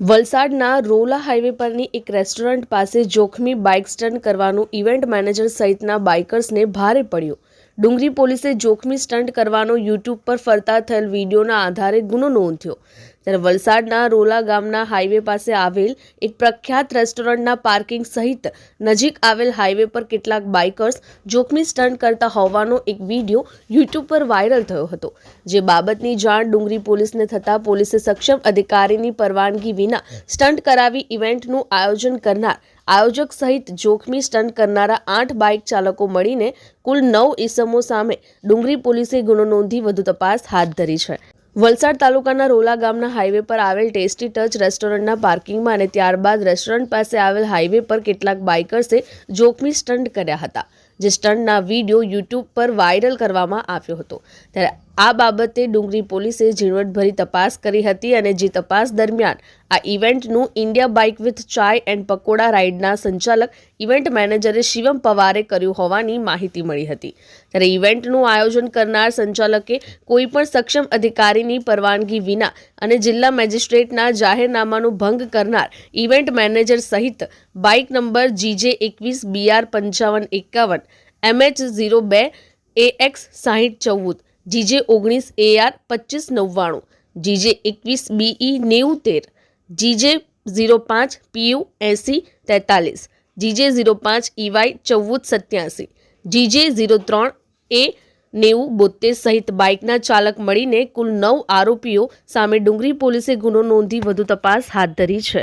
વલસાડના રોલા હાઈવે પરની એક રેસ્ટોરન્ટ પાસે જોખમી બાઇક સ્ટન્ટ કરવાનું ઇવેન્ટ મેનેજર સહિતના બાઇકર્સને ભારે પડ્યું. ડુંગરી પોલીસે જોખમી સ્ટન્ટ કરવાનો યુટ્યુબ પર ફરતા થયેલ વિડીયોના આધારે ગુનો નોંધ્યો. ત્યારે વલસાડના રોલા ગામના હાઈવે પાસે આવેલ એક પ્રખ્યાત રેસ્ટોરન્ટના પાર્કિંગ સહિત નજીક આવેલ હાઈવે પર કેટલાક બાઇકર્સ જોખમી સ્ટન્ટ કરતા હોવાનો એક વીડિયો યુટ્યુબ પર વાયરલ થયો હતો. જે બાબતની જાણ ડુંગરી પોલીસને થતાં પોલીસે સક્ષમ અધિકારીની પરવાનગી વિના સ્ટન્ટ કરાવી ઇવેન્ટનું આયોજન કરનાર આયોજક સહિત જોખમી સ્ટન્ટ કરનારા આઠ બાઇક ચાલકો મળીને કુલ નવ ઇસમો સામે ડુંગરી પોલીસે ગુનો નોંધી વધુ તપાસ હાથ ધરી છે. વલસાડ તાલુકાના રોલા ગામના હાઈવે પર આવેલ ટેસ્ટી ટચ રેસ્ટોરન્ટના પાર્કિંગમાં અને ત્યારબાદ રેસ્ટોરન્ટ પાસે આવેલ હાઈવે પર કેટલાક બાઇકર્સે જોખમી સ્ટન્ટ કર્યા હતા. જે સ્ટન્ટના વીડિયો યુટ્યુબ પર વાયરલ કરવામાં આવ્યો હતો. ત્યારે આ બાબતે ડુંગરી પોલીસે ઝીણવટભરી તપાસ કરી હતી અને જે તપાસ દરમિયાન આ ઇવેન્ટનું India bike with chai and pakoda રાઇડના સંચાલક ઇવેન્ટ મેનેજરે શિવમ પવારે કર્યું હોવાની માહિતી મળી હતી. ત્યારે ઇવેન્ટનું આયોજન કરનાર સંચાલકે કોઈપણ સક્ષમ અધિકારીની પરવાનગી વિના અને જિલ્લા મેજિસ્ટ્રેટના જાહેરનામાનો ભંગ કરનાર ઇવેન્ટ મેનેજર સહિત બાઇક નંબર જીજે એકવીસ બીઆર પંચાવન એકાવન, એમએચ ઝીરો બે, એએક્સ સાહીઠ ચૌદ, જીજે ઓગણીસ એઆર પચીસ નવ્વાણું, જીજે એકવીસ બીઈ નેવું તેર જીજે ઝીરો પાંચ પીયુ એંસી તેતાલીસ, જીજે ઝીરો પાંચ ઈવાય ચૌદ સત્યાસી, જીજે ઝીરો ત્રણ એ નેવું બોતેર સહિત બાઇકના ચાલક મળીને કુલ નવ આરોપીઓ સામે ડુંગરી પોલીસે ગુનો નોંધી વધુ તપાસ હાથ ધરી છે.